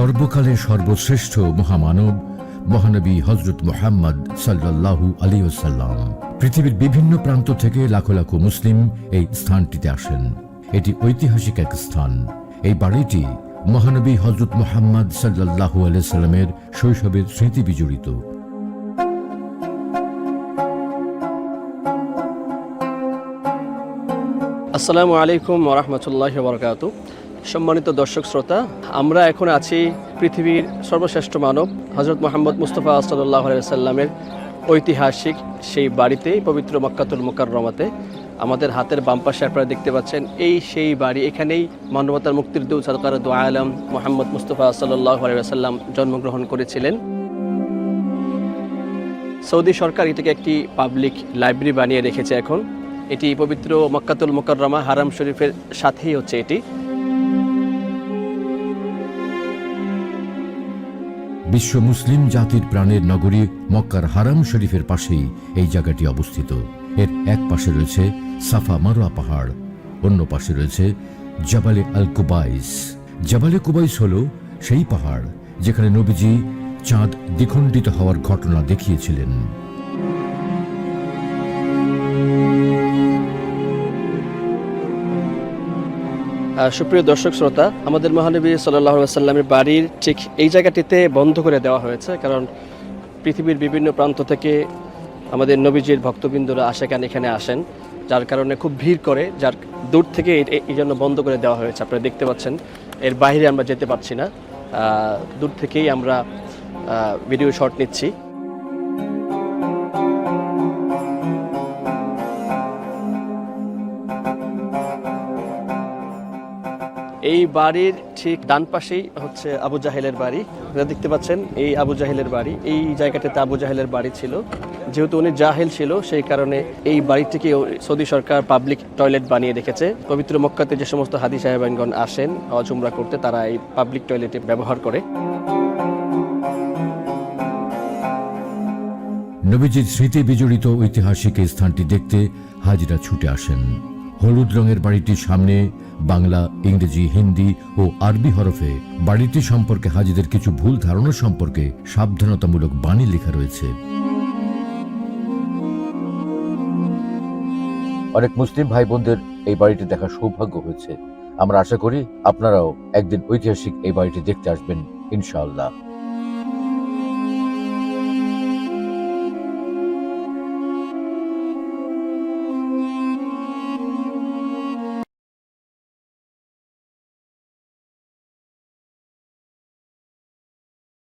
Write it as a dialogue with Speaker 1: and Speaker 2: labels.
Speaker 1: সর্বকালের সর্বশ্রেষ্ঠ মহামানব, মহানবী হজরত মোহাম্মদ সাল্লাল্লাহু আলী ওসাল্লাম পৃথিবীর বিভিন্ন প্রান্ত থেকে লাখো লাখো মুসলিম এই স্থানটিতে আসেন। এটি ঐতিহাসিক এক স্থান। এই বাড়িটি মহানবী হজরত মোহাম্মদ সাল্লাল্লাহু আলিয়া সাল্লামের শৈশবের স্মৃতি বিজড়িত।
Speaker 2: আসসালামু আলাইকুম ওরহমতুল্লাহ বরকাত সম্মানিত দর্শক শ্রোতা, আমরা এখন আছি পৃথিবীর সর্বশ্রেষ্ঠ মানব হজরত মোহাম্মদ মুস্তফা সাল্লাহ সাল্লামের ঐতিহাসিক সেই বাড়িতে পবিত্র মক্কাতুল মোকাররমাতে। আমাদের হাতের বাম পাশে আপনারা দেখতে পাচ্ছেন, এই সেই বাড়ি, এখানেই মানবতার মুক্তির দু সরকার দু আলম মোহাম্মদ মুস্তফা সাল্লাহ সাল্লাম জন্মগ্রহণ করেছিলেন। সৌদি সরকার এটাকে একটি পাবলিক লাইব্রেরি বানিয়ে রেখেছে এখন। এটি পবিত্র মক্কাতুল মোকাররমা হারাম শরীফের সাথেই হচ্ছে এটি।
Speaker 1: বিশ্ব মুসলিম জাতির প্রাণের নগরী মক্কার হারাম শরীফের পাশেই এই জায়গাটি অবস্থিত। এর এক পাশে রয়েছে সাফা মারোয়া পাহাড়, অন্য পাশে রয়েছে জাবালে আল কুবাইস। জাবালে কুবাইস হল সেই পাহাড় যেখানে নবীজি চাঁদ দ্বিখণ্ডিত হওয়ার ঘটনা দেখিয়েছিলেন।
Speaker 2: সুপ্রিয় দর্শক শ্রোতা, আমাদের মহানবী সাল্লাহ সাল্লামের বাড়ির ঠিক এই জায়গাটিতে বন্ধ করে দেওয়া হয়েছে, কারণ পৃথিবীর বিভিন্ন প্রান্ত থেকে আমাদের নবীজির ভক্তবৃন্দরা আশেখান এখানে আসেন, যার কারণে খুব ভিড় করে, যার দূর থেকে এই জন্য বন্ধ করে দেওয়া হয়েছে। আপনারা দেখতে পাচ্ছেন, এর বাইরে আমরা যেতে পারছি না। দূর থেকেই আমরা ভিডিও শট নিচ্ছি। এই বাড়ির ঠিক ডান পাশেই হচ্ছে আবু জাহেলের বাড়ি। আপনারা দেখতে পাচ্ছেন এই আবু জাহেলের বাড়ি। এই জায়গাটাতে আবু জাহেলের বাড়ি ছিল। যেহেতু উনি জাহেল ছিল, সেই কারণে এই বাড়িটিকে সৌদি সরকার পাবলিক টয়লেট বানিয়ে রেখেছে। পবিত্র মক্কাতে যে সমস্ত হাদি সাহেবানগণ আসেন অজুমরা করতে, তারা এই পাবলিক টয়লেটে ব্যবহার করে।
Speaker 1: নবীজির স্মৃতি বিজড়িত ঐতিহাসিক স্থানটি দেখতে হাজিরা ছুটে আসেন। হলুদ রঙের বাড়িটির সামনে বাংলা, ইংরেজি, হিন্দি ও আরবি হরফে বাড়িটি সম্পর্কে হাজিদের কিছু ভুল ধারণা সম্পর্কে সাবধানতামূলক বাণী লেখা রয়েছে।
Speaker 3: অনেক মুসলিম ভাই বোনদের এই বাড়িটি দেখার সৌভাগ্য হয়েছে। আমরা আশা করি আপনারাও একদিন ঐতিহাসিক এই বাড়িটি দেখতে আসবেন, ইনশাআল্লাহ।